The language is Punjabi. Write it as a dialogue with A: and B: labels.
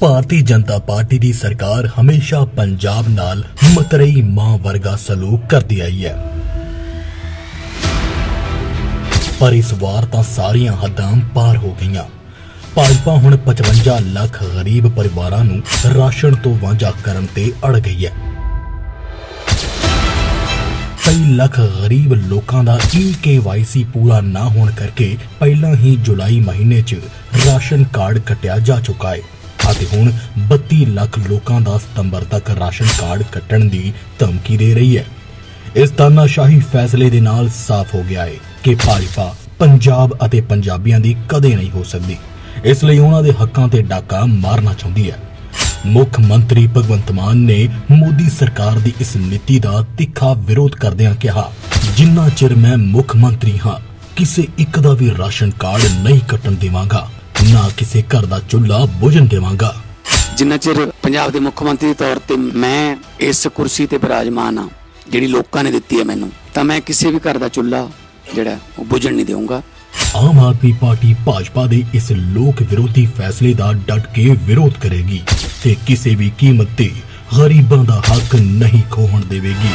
A: ਭਾਰਤੀ ਜਨਤਾ ਪਾਰਟੀ ਦੀ ਸਰਕਾਰ ਹਮੇਸ਼ਾ ਪੰਜਾਬ ਨਾਲ ਮਤਰੇਈ ਮਾਂ ਵਰਗਾ ਸਲੂਕ ਕਰਦੀ ਆਈ ਹੈ। ਪਰ ਇਸ ਵਾਰ ਤਾਂ ਸਾਰੀਆਂ ਹੱਦਾਂ ਪਾਰ ਹੋ ਗਈਆਂ। ਭਾਜਪਾ ਹੁਣ 55 ਲੱਖ ਗਰੀਬ ਪਰਿਵਾਰਾਂ ਨੂੰ ਰਾਸ਼ਨ ਤੋਂ ਵਾਂਝਾ ਕਰਨ ਤੇ ਅੜ ਗਈ ਹੈ। ਕਈ ਲੱਖ ਗਰੀਬ ਲੋਕਾਂ ਦਾ ਈ ਪੂਰਾ ਨਾ ਹੋਣ ਕਰਕੇ ਪਹਿਲਾਂ ਹੀ ਜੁਲਾਈ ਮਹੀਨੇ 'ਚ ਰਾਸ਼ਨ ਕਾਰਡ ਕੱਟਿਆ ਜਾ ਚੁੱਕਾ ਹੈ। ਅਤੇ ਹੁਣ 32 ਲੱਖ ਲੋਕਾਂ ਦਾ ਸਤੰਬਰ ਤੱਕ ਰਾਸ਼ਨ ਕਾਰਡ ਕੱਟਣ ਦੀ ਧਮਕੀ ਦੇ ਰਹੀ ਹੈ। ਇਸ ਤਾਨਾਸ਼ਾਹੀ ਫੈਸਲੇ ਦੇ ਨਾਲ ਸਾਫ਼ ਹੋ ਗਿਆ ਹੈ ਕਿ ਭਾਜਪਾ ਪੰਜਾਬ ਅਤੇ ਪੰਜਾਬੀਆਂ ਦੀ ਕਦੇ ਨਹੀਂ ਹੋ ਸਕਦੀ। ਇਸ ਲਈ ਉਹਨਾਂ ਦੇ ਹੱਕਾਂ ਤੇ ਡਾਕਾ ਮਾਰਨਾ ਚਾਹੁੰਦੀ ਹੈ। ਮੁੱਖ ਮੰਤਰੀ ਭਗਵੰਤ ਮਾਨ ਨੇ ਮੋਦੀ ਸਰਕਾਰ ਦੀ ਇਸ ਨੀਤੀ ਦਾ ਤਿੱਖਾ ਵਿਰੋਧ ਕਰਦਿਆਂ ਕਿਹਾ, ਜਿੰਨਾ ਚਿਰ ਮੈਂ ਮੁੱਖ ਮੰਤਰੀ ਹਾਂ, ਕਿਸੇ ਇੱਕ ਦਾ ਵੀ ਰਾਸ਼ਨ ਕਾਰਡ ਨਹੀਂ ਕੱਟਣ ਦੇਵਾਂਗਾ। ਨਾ ਕਿਸੇ ਘਰ ਦਾ ਚੁੱਲ੍ਹਾ ਬੁਝਣ ਦੇਵਾਂਗਾ।
B: ਜਿੰਨਾ ਚਿਰ ਪੰਜਾਬ ਦੇ ਮੁੱਖ ਮੰਤਰੀ ਦੇ ਤੌਰ ਤੇ ਮੈਂ ਇਸ ਕੁਰਸੀ ਤੇ ਬਿਰਾਜਮਾਨ ਆ ਜਿਹੜੀ ਲੋਕਾਂ ਨੇ ਦਿੱਤੀ ਹੈ ਮੈਨੂੰ ਤਾਂ ਮੈਂ ਕਿਸੇ ਵੀ ਘਰ ਦਾ ਚੁੱਲ੍ਹਾ ਜਿਹੜਾ ਉਹ ਬੁਝਣ ਨਹੀਂ ਦੇਵਾਂਗਾ।
A: ਆਮ ਆਦਮੀ ਪਾਰਟੀ ਭਾਜਪਾ ਦੇ ਇਸ ਲੋਕ ਵਿਰੋਧੀ ਫੈਸਲੇ ਦਾ ਡਟ ਕੇ ਵਿਰੋਧ ਕਰੇਗੀ ਤੇ ਕਿਸੇ ਵੀ ਕੀਮਤ ਤੇ ਗਰੀਬਾਂ ਦਾ ਹੱਕ ਨਹੀਂ ਖੋਹਣ ਦੇਵੇਗੀ।